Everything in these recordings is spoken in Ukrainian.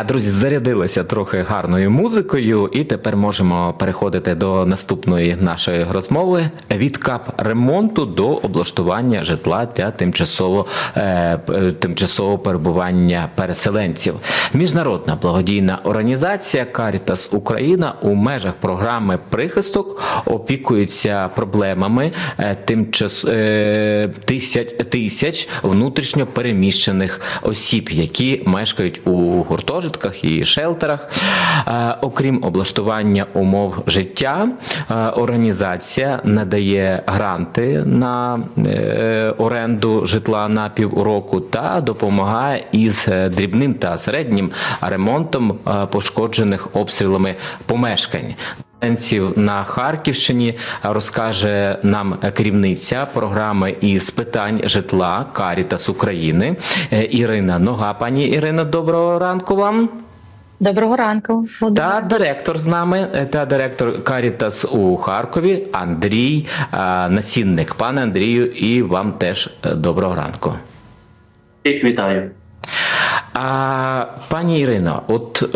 А друзі, зарядилися трохи гарною музикою, і тепер можемо переходити до наступної нашої розмови від кап ремонту до облаштування житла для тимчасово е, тимчасового перебування переселенців. Міжнародна благодійна організація Caritas Україна у межах програми прихисток опікується проблемами е, тимчас е, тисяч тисяч внутрішньо переміщених осіб, які мешкають у гуртожитках і шелтерах. Е, Окрім облаштування умов життя, е, організація надає гранти на е, оренду житла на півроку та допомагає із дрібним та середнім ремонтом пошкоджених обстрілами помешкань. На Харківщині розкаже нам керівниця програми із питань житла Карітас України е, Ірина Нога. Пані Ірино, доброго ранку вам. Доброго ранку. Володимир. Та директор з нами, е, та директор Карітас у Харкові Андрій Насінник. Пане Андрію, і вам теж е, доброго ранку. Вітаю. А пані Ірино, от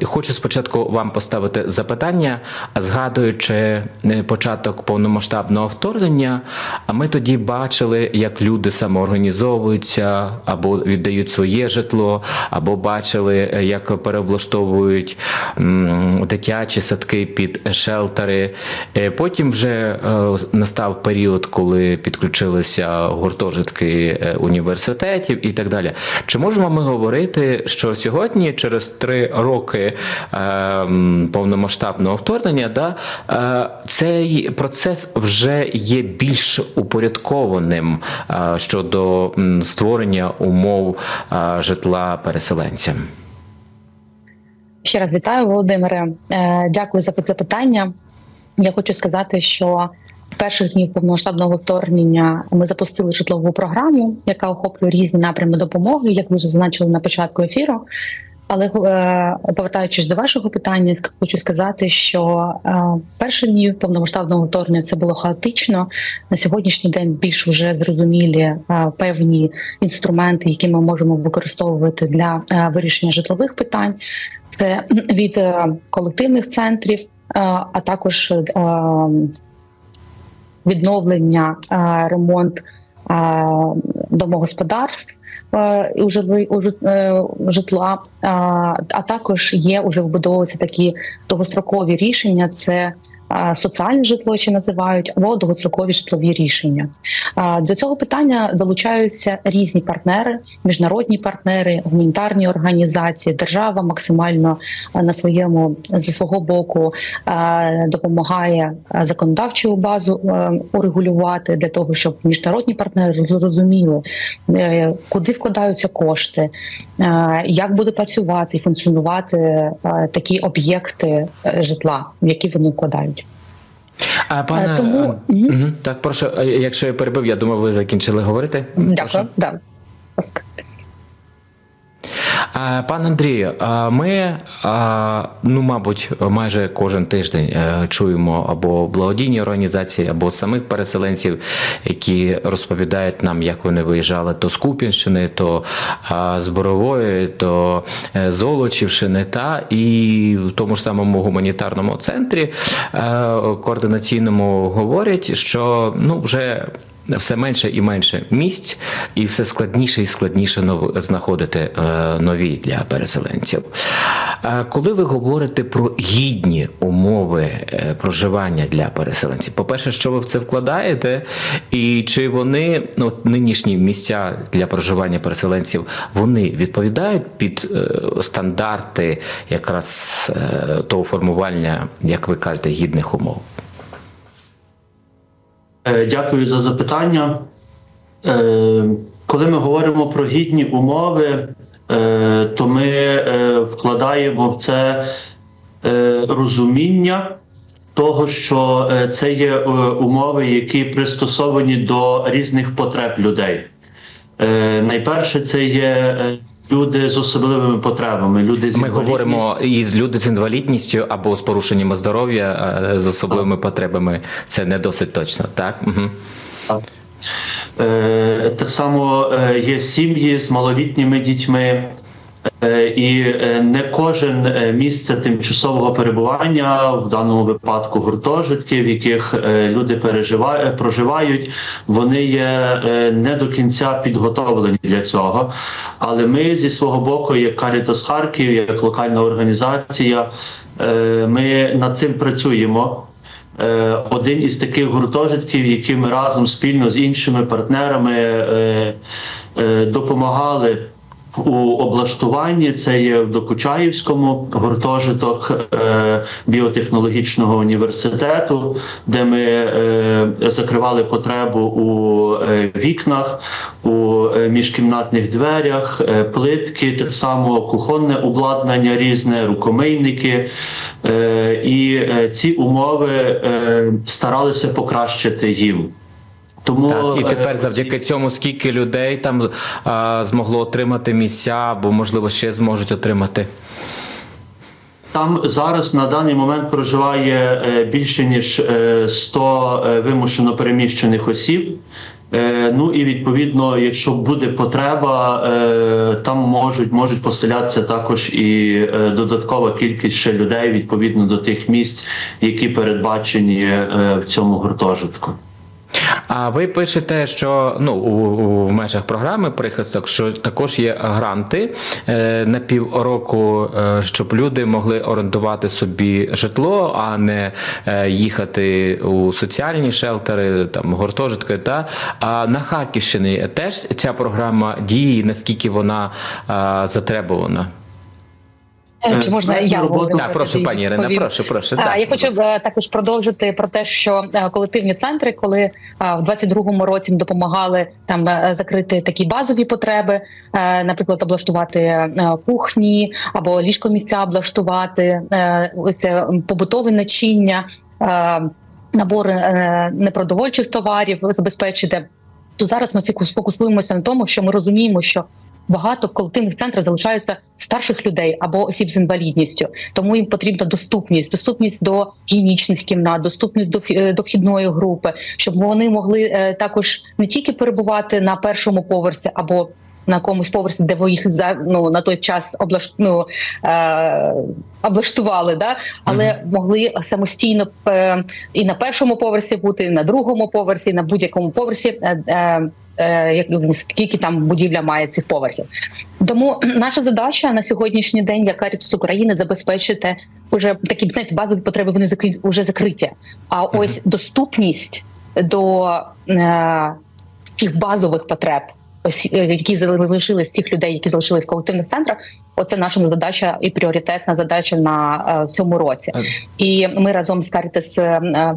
е, хочу спочатку вам поставити запитання, згадуючи е, початок повномасштабного вторгнення, а ми тоді бачили, як люди самоорганізовуються або віддають своє житло, або бачили, е, як переоблаштовують м, дитячі садки під шелтери. Е, Потім вже е, настав період, коли підключилися гуртожитки університетів і так далі. Чи можемо ми говорити, що сьогодні, через три роки е, повномасштабного вторгнення, да, е, цей процес вже є більш упорядкованим е, щодо створення умов е, житла переселенцям? Ще раз вітаю, Володимире. Е, Дякую за запитання. Я хочу сказати, що перших днів повномасштабного вторгнення ми запустили житлову програму, яка охоплює різні напрями допомоги, як ви вже зазначили на початку ефіру. Але е, повертаючись до вашого питання, хочу сказати, що е, перші дні повномасштабного вторгнення це було хаотично. На сьогоднішній день більш вже зрозумілі е, певні інструменти, які ми можемо використовувати для вирішення житлових питань. Це від колективних центрів, а також відновлення, е, ремонт е, домогосподарств е, і житла, а також є уже вбудовуються такі довгострокові рішення. Це соціальне житло, ще називають, або довгострокові житлові рішення. До цього питання долучаються різні партнери, міжнародні партнери, гуманітарні організації. Держава максимально на своєму зі свого боку допомагає законодавчу базу урегулювати для того, щоб міжнародні партнери зрозуміли, е, куди вкладаються кошти, як буде працювати і функціонувати такі об'єкти е, житла, в які вони вкладають. А пане Е, тому- е, мгм. так, прошу, е, якщо я перебив, я думав, ви закінчили говорити. Дякую. Да. Пане Андрію, ми, ну, мабуть, майже кожен тиждень е, чуємо або благодійні організації, або самих переселенців, які розповідають нам, як вони виїжджали то з Куп'янщини, то з Борової, то е, з Золочівщини, та і в тому ж самому гуманітарному центрі е, координаційному говорять, що ну вже все менше і менше місць, і все складніше і складніше знаходити е, нові для переселенців. Коли ви говорите про гідні умови е, проживання для переселенців, по-перше, що ви в це вкладаєте, і чи вони ну, нинішні місця для проживання переселенців вони відповідають під е, стандарти якраз того формування, як ви кажете, гідних умов? Е, Дякую за запитання. Е, Коли ми говоримо про гідні умови, е, то ми вкладаємо в це розуміння того, що це є умови, які пристосовані до різних потреб людей. Найперше, це є люди з особливими потребами. Люди з Ми говоримо говоримо із люди з інвалідністю або з порушеннями здоров'я е, з особливими потребами. Це не досить точно, так? Угу. Е, Так само е, є сім'ї з малолітніми дітьми, і е, не кожен е, місце тимчасового перебування, в даному випадку гуртожитки, в яких е, люди переживають, проживають, вони є е, не до кінця підготовлені для цього. Але ми зі свого боку, як Caritas Харків, як локальна організація, е, ми над цим працюємо. Е, один із таких гуртожитків, які ми разом спільно з іншими партнерами е, е, допомагали у облаштуванні. Це є в Докучаївському гуртожиток е, біотехнологічного університету, де ми е, закривали потребу у е, вікнах, у е, міжкімнатних дверях, е, плитки, так само кухонне обладнання різне, рукомийники. Е, І е, ці умови е, старалися покращити їм. Тому Так, і тепер е, завдяки цьому скільки людей там а, змогло отримати місця, або можливо ще зможуть отримати. Там зараз на даний момент проживає е, більше ніж е, 100 е, вимушено переміщених осіб. Е, Ну і відповідно, якщо буде потреба, е, там можуть можуть поселятися також і е, додаткова кількість ще людей відповідно до тих місць, які передбачені е, в цьому гуртожитку. А ви пишете, що ну у, у межах програми прихисток, що також є гранти е, на півроку, е, щоб люди могли орендувати собі житло, а не е, їхати у соціальні шелтери, там гуртожитки. Та а на Харківщині теж ця програма діє, наскільки вона е, затребувана? Е, Чи можна Е, я роботу- Так, прошу, пані Ірина, прошу, прошу. Так, Я хочу е, також продовжити про те, що е, колективні центри, коли е, в 22-му році допомагали там е, закрити такі базові потреби, е, наприклад, облаштувати е, кухні або ліжкомісця облаштувати, е, це побутове начиння, е, набори е, непродовольчих товарів забезпечити. То зараз ми фокусуємося на тому, що ми розуміємо, що багато в колективних центрах залишаються старших людей або осіб з інвалідністю, тому їм потрібна доступність, доступність до гігієнічних кімнат, доступність до е, до вхідної групи, щоб вони могли е, також не тільки перебувати на першому поверсі або на якомусь поверсі, де ви їх за ну на той час облаш... ну, е, облаштували, да але могли самостійно е, і на першому поверсі бути, і на другому поверсі, і на будь-якому поверсі. Е, е, скільки там будівля має цих поверхів. Тому наша задача на сьогоднішній день, як Caritas України, забезпечити вже такі знаєте, базові потреби. Вони закриті вже закриті. А ось доступність до е, тих базових потреб, ось, е, які залишились тих людей, які залишились в колективних центрах. Оце наша задача і пріоритетна задача на е, цьому році. Е. І ми разом з Caritas е,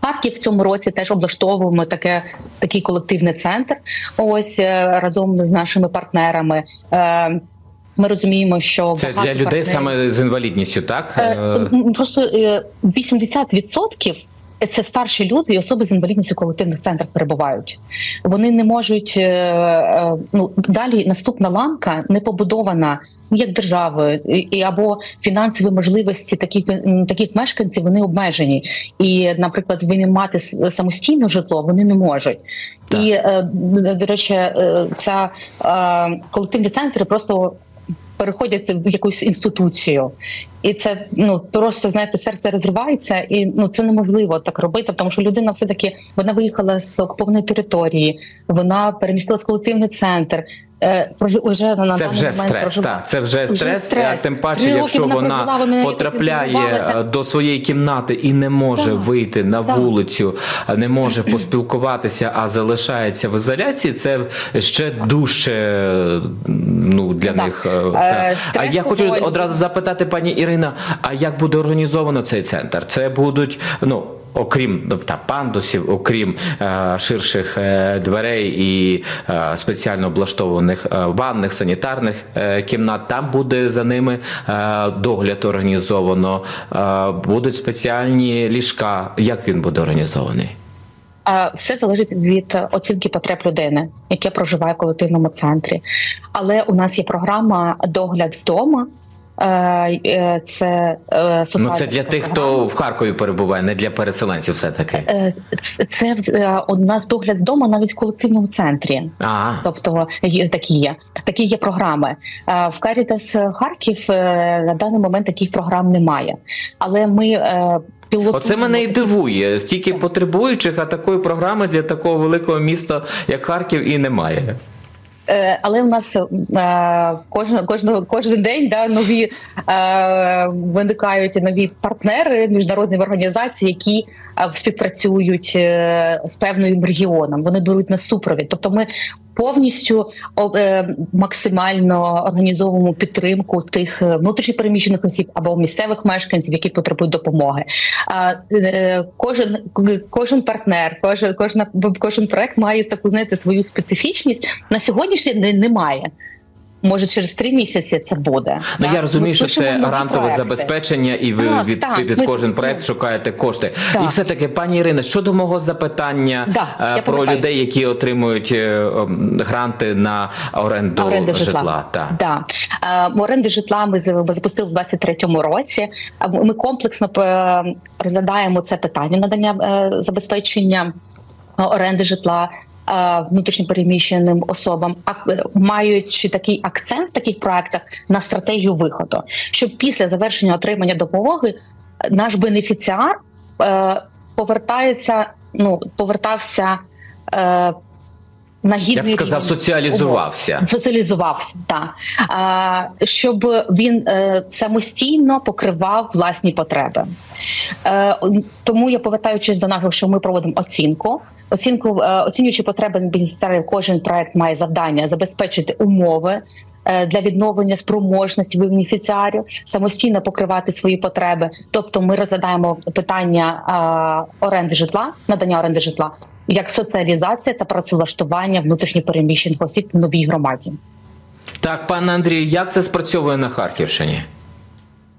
Харків в цьому році теж облаштовуємо таке такий колективний центр. Ось е, разом з нашими партнерами. Е, Ми розуміємо, що Це для людей партнерів- саме з інвалідністю, так? Е, Просто е, 80% це старші люди і особи з інвалідністю в колективних центрах перебувають. Вони не можуть ну далі. Наступна ланка не побудована як державою, і, або фінансові можливості таких таких мешканців вони обмежені. І, наприклад, винаймати с- самостійно житло вони не можуть. Так. І е, до речі, е, ця е, колективні центри просто переходять в якусь інституцію. І це ну просто знаєте, серце розривається, і ну це неможливо так робити, тому що людина все таки вона виїхала з окупованої території, вона перемістилась в колективний центр. Е, вже на Це вже стрес, так, це вже Вже стрес, стрес. а тим паче, Три якщо вона вона потрапляє е, до своєї кімнати і не може Так, вийти на так. вулицю, не може поспілкуватися, а залишається в ізоляції, це ще дужче е, ну, для Так. них. е, Е. А я хочу одразу запитати пані Ірина, а як буде організовано цей центр? Це будуть, ну. Окрім та пандусів, окрім е, ширших е, дверей і е, спеціально облаштованих е, ванних санітарних е, кімнат, там буде за ними е, догляд організовано, е, будуть спеціальні ліжка. Як він буде організований? Е, Все залежить від е, оцінки потреб людини, яке проживає в колективному центрі. Але у нас є програма догляд вдома. Е, е, Це е, Ну це для тих, хто в Харкові перебуває, не для переселенців, все таки. Е, це, е, у догляд вдома навіть в колективному центрі. Ага. Тобто є такі є такі є програми. Е, В Карітас Харків е, на даний момент таких програм немає. Але ми е, пілотуємо... Оце мене і дивує. Стільки потребуючих, а такої програми для такого великого міста, як Харків, і немає. Е, Але у нас е, кожен, кожного, кожен день да, нові е, виникають нові партнери, міжнародні організації, які співпрацюють з певним регіоном. Вони беруть на супровід. Тобто ми повністю е, максимально організовуємо підтримку тих е, внутрішньопереміщених осіб або місцевих мешканців, які потребують допомоги. Е, кожен, кожен партнер, кожен, кожна, кожен проект має таку знаєте, свою специфічність. На сьогоднішній день немає. Може, через три місяці це буде. Ну Так? я розумію, Ми що це грантове проекти. забезпечення, і ви Так, від, так, під ми- кожен проект шукаєте кошти. Так. І все таки, пані Ірино, щодо мого запитання Да, е, про людей, які отримують е, гранти на оренду, оренди житла. житла. Та. Да. Е, Оренди житла ми запустили в 23-му році. Ми комплексно розглядаємо це питання надання забезпечення оренди житла. Внутрішньопереміщеним особам, а е, маючи такий акцент в таких проектах на стратегію виходу, щоб після завершення отримання допомоги е, наш бенефіціар е, повертається, ну повертався на гідний Я б сказав, соціалізувався. соціалізувався, так Е, щоб він е, самостійно покривав власні потреби. Е, тому я повертаючись до нашого, що ми проводимо оцінку. Оцінку е, оцінюючи потреби міністерів, кожен проект має завдання забезпечити умови. Е, Для відновлення спроможності бенефіціарів самостійно покривати свої потреби, тобто ми розглядаємо питання оренди житла, надання оренди житла, як соціалізація та працевлаштування внутрішньопереміщених осіб в новій громаді. Так, пане Андрію, як це спрацьовує на Харківщині?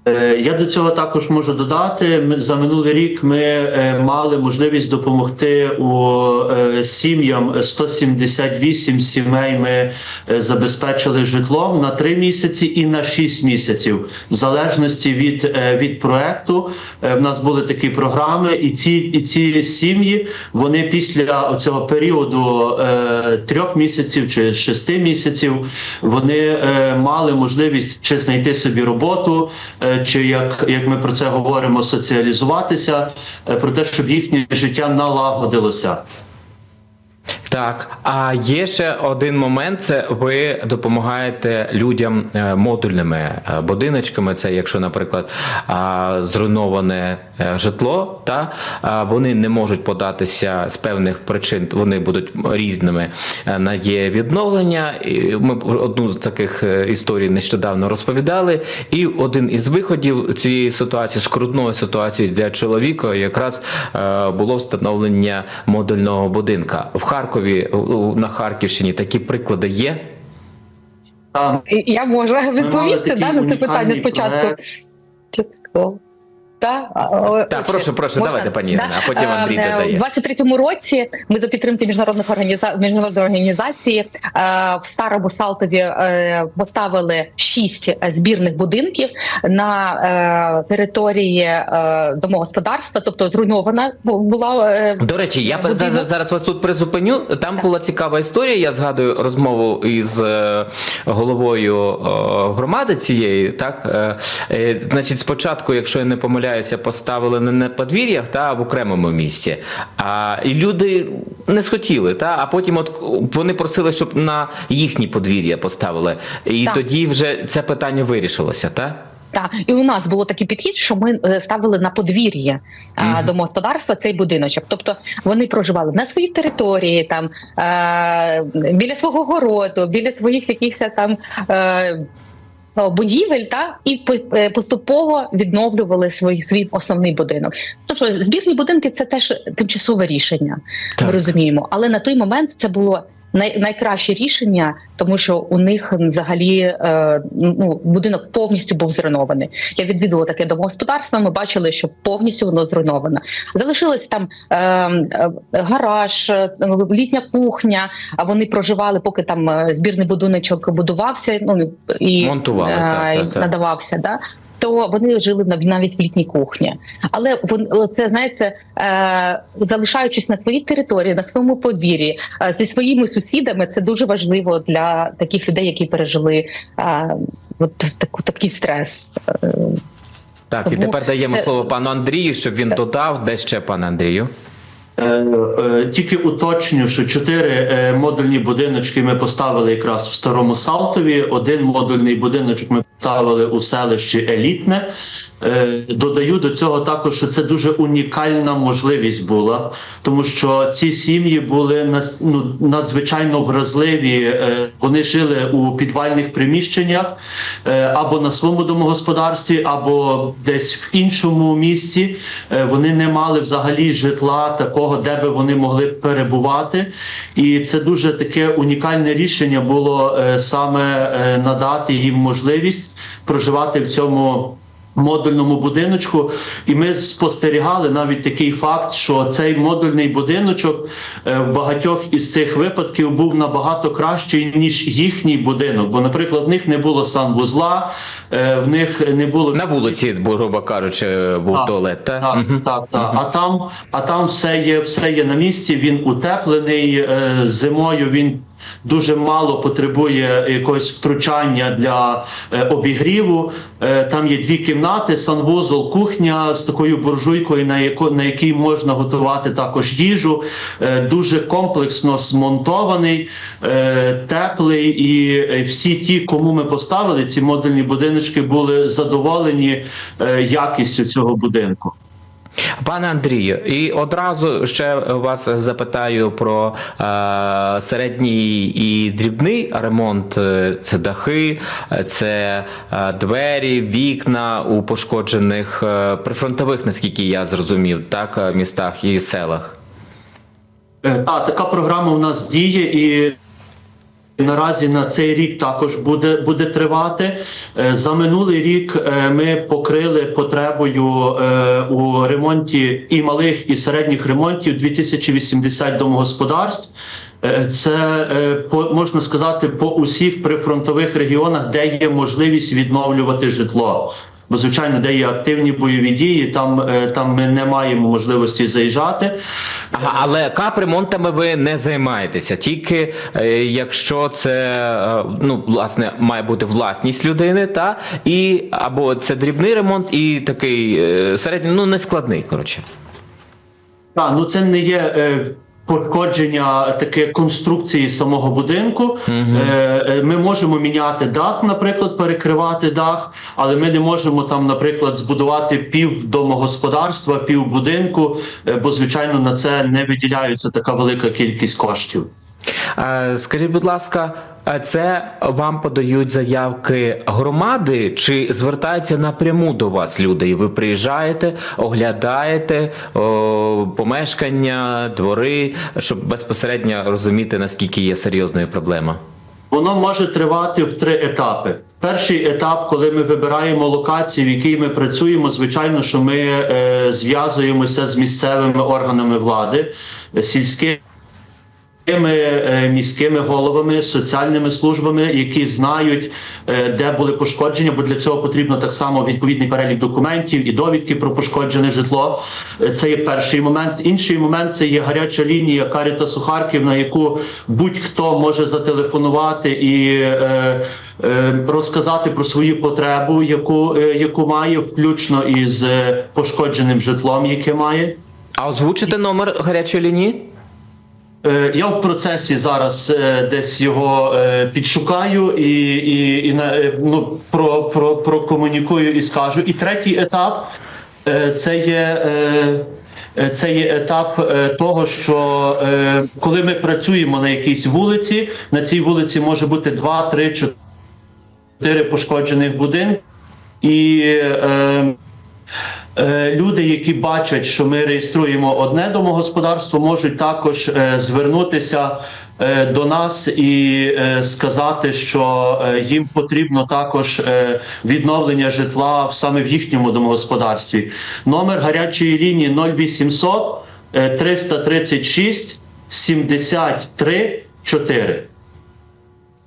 Е, Я до цього також можу додати. За минулий рік ми е, мали можливість допомогти у е, сім'ям 178 сімей. Ми забезпечили житлом на 3 місяці і на 6 місяців, в залежності від, від проекту. В нас були такі програми, і ці, і ці сім'ї вони після цього періоду трьох місяців чи шести місяців вони мали можливість чи знайти собі роботу, чи як, як ми про це говоримо, соціалізуватися, е, про те, щоб їхнє життя налагодилося. Так, а є ще один момент: це ви допомагаєте людям е, модульними е, будиночками. Це якщо, наприклад, зруйноване е, житло, та вони не можуть податися з певних причин, вони будуть різними на є відновлення. Ми одну з таких історій нещодавно розповідали. І один із виходів цієї ситуації, скрутної ситуації для чоловіка, якраз було встановлення модульного будинка в Харкові. У- На Харківщині такі приклади є. Я можу відповісти да, на це питання спочатку. Чітко. Та, Так, прошу, прошу, можна? давайте, пані Ірина, а потім Е, Андрій е, додає. У 23-му році ми за підтримки міжнародних організа... міжнародної організації е, в Старому Салтові е, поставили шість е, збірних будинків на е, території е, домогосподарства, головного зруйнована була е, До речі, я будинок. зараз, вас тут призупиню. Там була цікава історія. Я згадую розмову із е, головою е, громади цієї. Так, е, е, значить, спочатку, якщо я не помиляюся, поставили не на подвір'ях, та а в окремому місці. А і люди не схотіли, та а потім, от вони просили, щоб на їхні подвір'я поставили. І Так. тоді вже це питання вирішилося, так? Так, і у нас було такий підхід, що ми е, ставили на подвір'я а, Мгм. домогосподарства цей будиночок. Тобто вони проживали на своїй території, там е, біля свого городу, біля своїх якихось там. Е, Будівель та і е, поступово відновлювали свій свій основний будинок. Тож що збірні будинки це теж тимчасове рішення. Так. Ми розуміємо, але на той момент це було най, найкраще рішення, тому що у них взагалі е, ну будинок повністю був зруйнований. Я відвідувала таке домогосподарство. Ми бачили, що повністю воно зруйновано. Залишилось там е, е, гараж, е, літня кухня. А вони проживали, поки там е, збірний будиночок будувався. Ну і Монтували, е, так, так, так. надавався. Да? То вони жили нав- навіть в літній кухні, але вони це знаєте, е, залишаючись на твоїй території, на своєму подвір'ї е, зі своїми сусідами, це дуже важливо для таких людей, які пережили е, от таку такий стрес. Так, Так, і тепер даємо це- слово пану Андрію, щоб він додав, де ще пане Андрію. Е, е, Тільки уточню, що чотири е, модульні будиночки ми поставили якраз в старому Салтові. Один модульний будиночок ми поставили у селищі Елітне. Е, Додаю до цього також, що це дуже унікальна можливість була, тому що ці сім'ї були ну, надзвичайно вразливі. Е, Вони жили у підвальних приміщеннях е, або на своєму домогосподарстві, або десь в іншому місті. Вони не мали взагалі житла такого, де би вони могли перебувати. І це дуже таке унікальне рішення було саме надати їм можливість проживати в цьому. Модульному будиночку, і ми спостерігали навіть такий факт, що цей модульний будиночок е, в багатьох із цих випадків був набагато кращий ніж їхній будинок. Бо, наприклад, в них не було санвузла, е, в них не було На вулиці, грубо кажучи, був Так, туалет. Та? так, Мгм. так, так. А там, а там все є, все є на місці. Він утеплений е, зимою. Він дуже мало потребує якогось втручання для е, обігріву. Е, там є дві кімнати: санвузол, кухня з такою буржуйкою, на яко на якій можна готувати також їжу. Е, дуже комплексно змонтований, теплий, і всі ті, кому ми поставили ці модульні будиночки, були задоволені якістю цього будинку. Пане Андрію, і одразу ще вас запитаю про е, середній і дрібний ремонт. Е, Це дахи, е, це е, двері, вікна у пошкоджених прифронтових, наскільки я зрозумів, так, містах і селах. Е, така програма у нас діє і. Наразі на цей рік також буде буде тривати. Е, За минулий рік е, ми покрили потребою е, у ремонті і малих, і середніх ремонтів 2080 домогосподарств. Це можна сказати по усіх прифронтових регіонах, де є можливість відновлювати житло. Бо звичайно, де є активні бойові дії, там, е, там ми не маємо можливості заїжджати. Ага, але капремонтами ви не займаєтеся, тільки е, якщо це е, ну, власне має бути власність людини, та і або це дрібний ремонт, і такий середній, ну не складний, коротше. Так, ну це не є е, пошкодження таке конструкції самого будинку. Угу. е, ми можемо міняти дах, наприклад, перекривати дах, але ми не можемо там, наприклад, збудувати пів домогосподарства, пів будинку, е, бо звичайно на це не виділяється така велика кількість коштів. Скажіть, будь ласка, це вам подають заявки громади, чи звертаються напряму до вас люди? І ви приїжджаєте, оглядаєте о, помешкання, двори, щоб безпосередньо розуміти, наскільки є серйозною проблема? Воно може тривати в три етапи. Перший етап, коли ми вибираємо локацію, в якій ми працюємо, звичайно, що ми е, зв'язуємося з місцевими органами влади, е, сільськими. Е, Міськими головами, соціальними службами, які знають, е, де були пошкодження, бо для цього потрібно так само відповідний перелік документів і довідки про пошкоджене житло. Е, Це є перший момент. Інший момент це є гаряча лінія Карітасу Харків, на яку будь-хто може зателефонувати і розказати про свою потребу, яку, яку має, включно із пошкодженим житлом, яке має. А озвучите номер гарячої лінії? Е, Я в процесі зараз е, десь його е, підшукаю і, і, і ну, про, про, прокомунікую і скажу. І третій етап це є. Це є етап того, що коли ми працюємо на якійсь вулиці, на цій вулиці може бути 2, 3, 4 пошкоджених будинків. І Люди, які бачать, що ми реєструємо одне домогосподарство, можуть також е, звернутися е, до нас і е, сказати, що е, їм потрібно також е, відновлення житла саме в їхньому домогосподарстві. Номер гарячої лінії 0800 е, 336 73 4.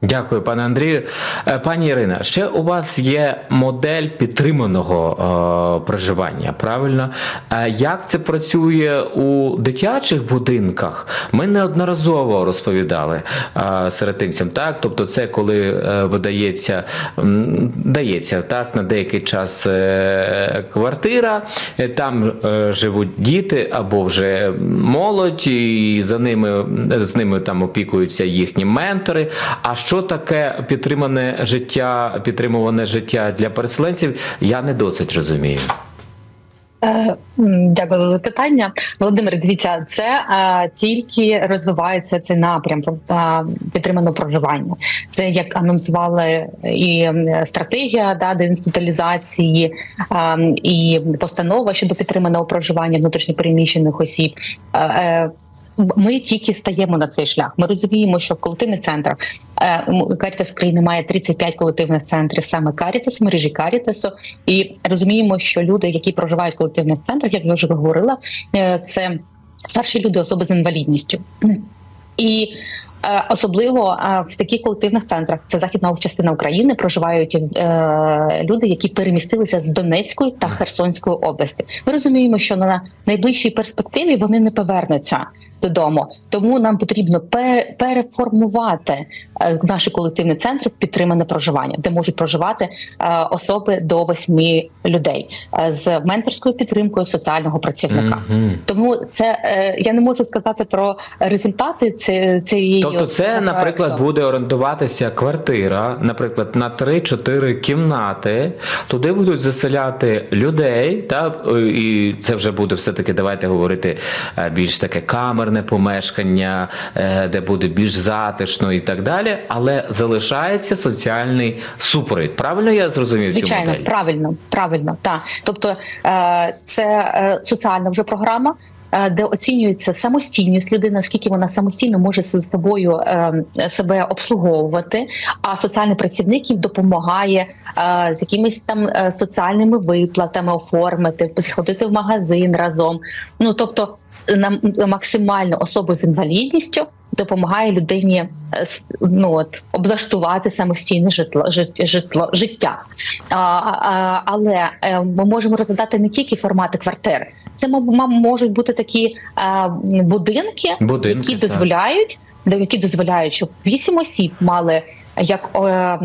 Дякую, пане Андрію. Е, Пані Ірина, ще у вас є модель підтриманого е, проживання, правильно? Е, як це працює у дитячих будинках? Ми неодноразово розповідали е, серединцям, так? Тобто, це коли е, видається, дається так, на деякий час е, квартира, е, там е, живуть діти або вже молодь, і за ними з ними там опікуються їхні ментори. А що таке підтримане життя, підтримуване життя для переселенців, я не досить розумію. Е, Дякую за запитання. Володимир, дивіться, це е, тільки розвивається цей напрям е, підтриманого проживання. Це як анонсували і стратегія да, деінституалізації, е, і постанова щодо підтриманого проживання внутрішньопереміщених осіб. Е, ми тільки стаємо на цей шлях. Ми розуміємо, що в колективних центрах е, Карітас України має 35 колективних центрів, саме Карітас, мережі Карітасу, і розуміємо, що люди, які проживають в колективних центрах, як я вже говорила, е, це старші люди, особи з інвалідністю. І е, особливо е, в таких колективних центрах, це західна частина України, проживають е, люди, які перемістилися з Донецької та Херсонської області. Ми розуміємо, що на найближчій перспективі вони не повернуться додому, тому нам потрібно пе- переформувати е, наші колективні центри в підтримане проживання, де можуть проживати е, особи до восьми людей е, з менторською підтримкою соціального працівника. Мгм. Тому це я не можу сказати про результати цієї Тобто, це, наприклад, буде орендуватися квартира, наприклад, на 3-4 кімнати. Туди будуть заселяти людей, та і це вже буде все-таки, давайте говорити, більш таке камерне помешкання, е, де буде більш затишно і так далі. Але залишається соціальний супровід. Правильно я зрозумів цю модель? правильно, правильно, так. Тобто е, це е, соціальна вже програма. Де оцінюється самостійність людини, наскільки вона самостійно може з собою е, себе обслуговувати, а соціальний працівник їм допомагає е, з якимись там е, соціальними виплатами оформити, сходити в магазин разом. Ну тобто, максимально особу з інвалідністю допомагає людині е, ну от облаштувати самостійне житло жит- житло життя. А, а, але е, ми можемо розглядати не тільки формати квартир. Це можуть бути такі е, будинки, Будинки, які дозволяють, які дозволяють, щоб вісім осіб мали. Як е, е,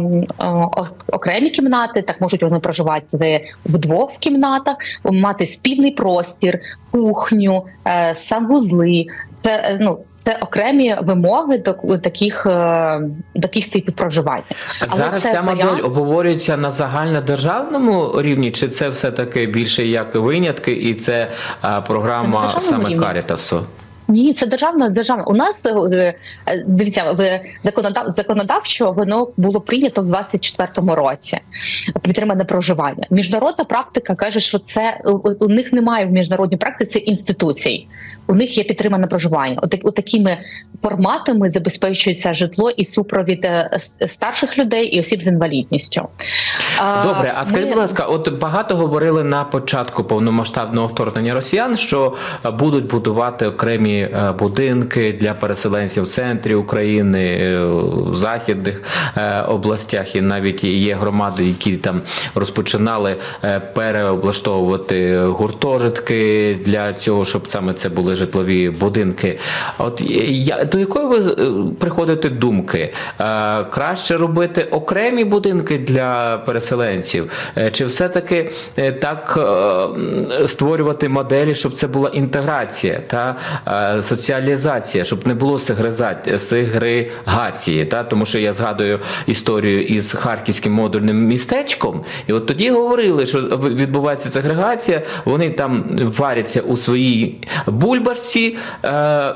окремі кімнати, так можуть вони проживати вдвох в кімнатах, мати спільний простір, кухню, е, санвузли. Це е, ну це окремі вимоги до таких, е, до таких типів проживання. Але Зараз це ця модель варіант. обговорюється на загальнодержавному рівні, чи це все-таки більше як винятки, і це Це програма державному саме рівні. Карітасу? Ні, це державна державна. У нас е, е, дивіться, в законодав законодавчо воно було прийнято в 24-му році. Підтримане проживання. Міжнародна практика каже, що це у, у них немає в міжнародній практиці інституцій. У них є підтримане проживання. Отак, отакими форматами забезпечується житло і супровід е, старших людей і осіб з інвалідністю. Добре, а скажіть, ми- будь ласка, от багато говорили на початку повномасштабного вторгнення росіян, що е, будуть будувати окремі е, будинки для переселенців в центрі України, в західних областях, і навіть є громади, які там розпочинали переоблаштовувати гуртожитки для цього, щоб саме це були житлові будинки. От я до якої ви е, приходите думки? Е, Краще робити окремі будинки для переселенців, Е, чи все-таки так створювати моделі, щоб це була інтеграція та соціалізація, щоб не було сегрегації, та тому що я згадую історію із харківським модульним містечком, і от тоді говорили, що відбувається сегрегація, вони там варяться у своїй бульбашці, бульбашці. Е,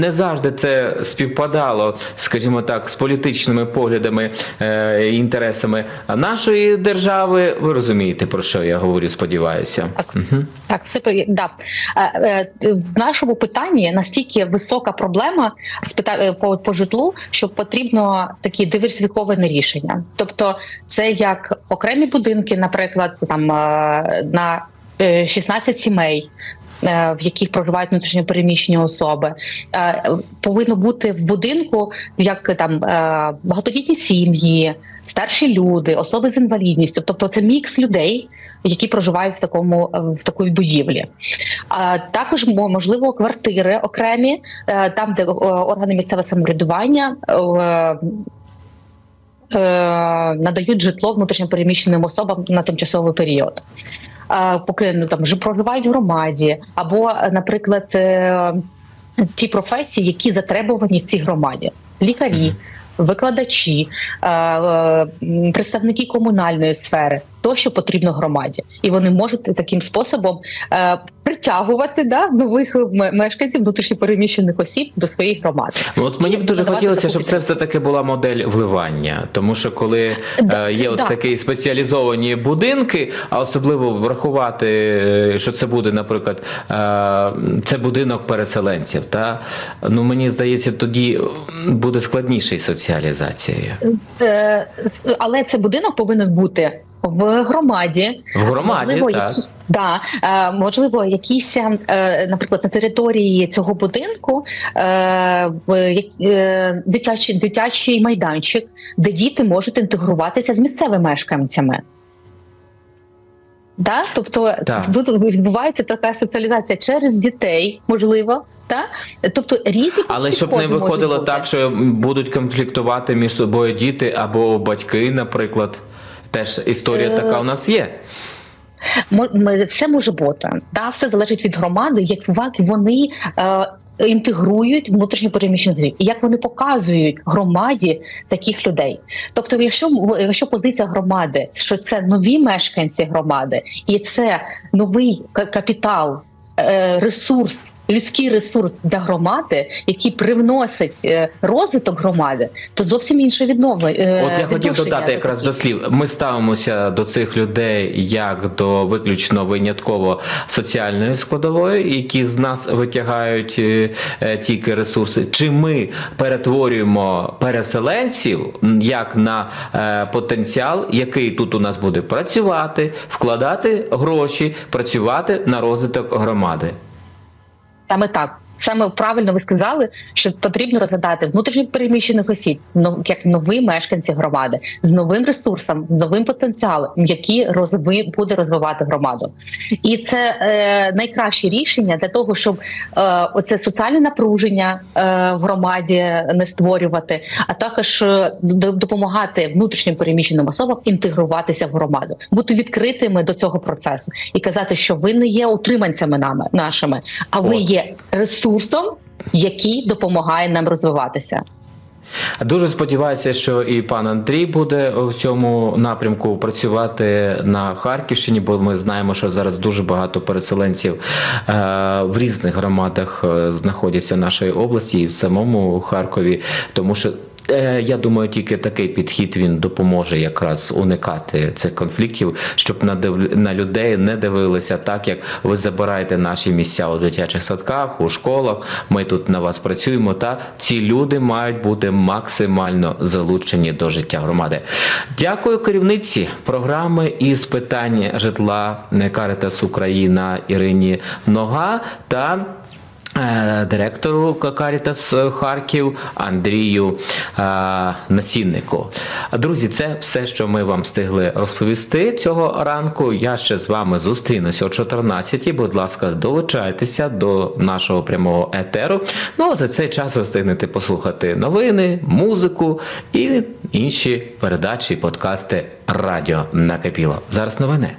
не завжди це співпадало, скажімо так, з політичними поглядами е, і інтересами нашої держави. Ви розумієте, про що я говорю, сподіваюся. Так. Мгм. Так, все да. Е, в нашому питанні настільки висока проблема по, по житлу, що потрібно такі диверсифіковане рішення. Тобто, це як окремі будинки, наприклад, там на е, 16 сімей. Е, В яких проживають внутрішньо переміщені особи, Е, повинно бути в будинку як там е, багатодітні сім'ї, старші люди, особи з інвалідністю. Тобто це мікс людей, які проживають в такому в такій будівлі. А також можливо квартири окремі, там, де органи місцевого самоврядування. Надають житло внутрішньопереміщеним особам на тимчасовий період, поки ну там вже проживають в громаді, або, наприклад, е, ті професії, які затребувані в цій громаді: лікарі, викладачі, е, представники комунальної сфери, то, що потрібно громаді, і вони можуть таким способом е, притягувати да, нових мешканців внутрішньопереміщених осіб до своїх громад. От мені б дуже хотілося, щоб це все таки була модель вливання, тому що коли Да, е, є от да. такі спеціалізовані будинки, а особливо врахувати, е, що це буде, наприклад, е, це будинок переселенців. Та ну мені здається, тоді буде складніше із соціалізацією. Е, але цей будинок повинен бути в громаді. В громаді, можливо, так. які, да, е, можливо, якісь, е, наприклад, на території цього будинку е, дитячий, дитячий майданчик, де діти можуть інтегруватися з місцевими мешканцями. Да? Тобто Так. тут відбувається така соціалізація через дітей, можливо. Та? Тобто різні Але щоб не виходило так, що будуть конфліктувати між собою діти або батьки, наприклад. Теж історія Е, така у нас є. Все може бути. Да, все залежить від громади, як вони е, інтегрують внутрішньо переміщених людей, і як вони показують громаді таких людей. Тобто, якщо якщо позиція громади, що це нові мешканці громади, і це новий капітал. Е, Ресурс, людський ресурс для громади, який привносить е, розвиток громади, то зовсім інше відновлення. От я хотів додати якраз до слів. Ми ставимося до цих людей як до виключно винятково соціальної складової, які з нас витягають е, тільки ресурси. Чи ми перетворюємо переселенців як на потенціал, який тут у нас буде працювати, вкладати гроші, працювати на розвиток громади? Саме так. Саме правильно ви сказали, що потрібно розглядати внутрішньо переміщених осіб як нові мешканці громади з новим ресурсом, з новим потенціалом, який розви буде розвивати громаду, і це е, найкраще рішення для того, щоб е, оце соціальне напруження е, в громаді не створювати, а також е, допомагати внутрішньо переміщеним особам інтегруватися в громаду, бути відкритими до цього процесу і казати, що ви не є утриманцями нами нашими, а ви є ресурсом, який допомагає нам розвиватися. Дуже сподіваюся, що і пан Андрій буде в цьому напрямку працювати на Харківщині, бо ми знаємо, що зараз дуже багато переселенців е, в різних громадах е, знаходяться в нашої області і в самому Харкові, тому що. Е, Я думаю, тільки такий підхід він допоможе якраз уникати цих конфліктів, щоб на на людей не дивилися так, як ви забираєте наші місця у дитячих садках, у школах. Ми тут на вас працюємо. Та ці люди мають бути максимально залучені до життя громади. Дякую керівниці програми із питань житла Каритас Україна Ірині Нога та. Е, Директору Карітас Харків Андрію е, Насіннику. Друзі, це все, що ми вам встигли розповісти цього ранку. Я ще з вами зустрінуся о 14 Будь ласка, долучайтеся до нашого прямого етеру. Ну а за цей час ви встигнете послухати новини, музику і інші передачі, подкасти радіо накипіло. Зараз новини.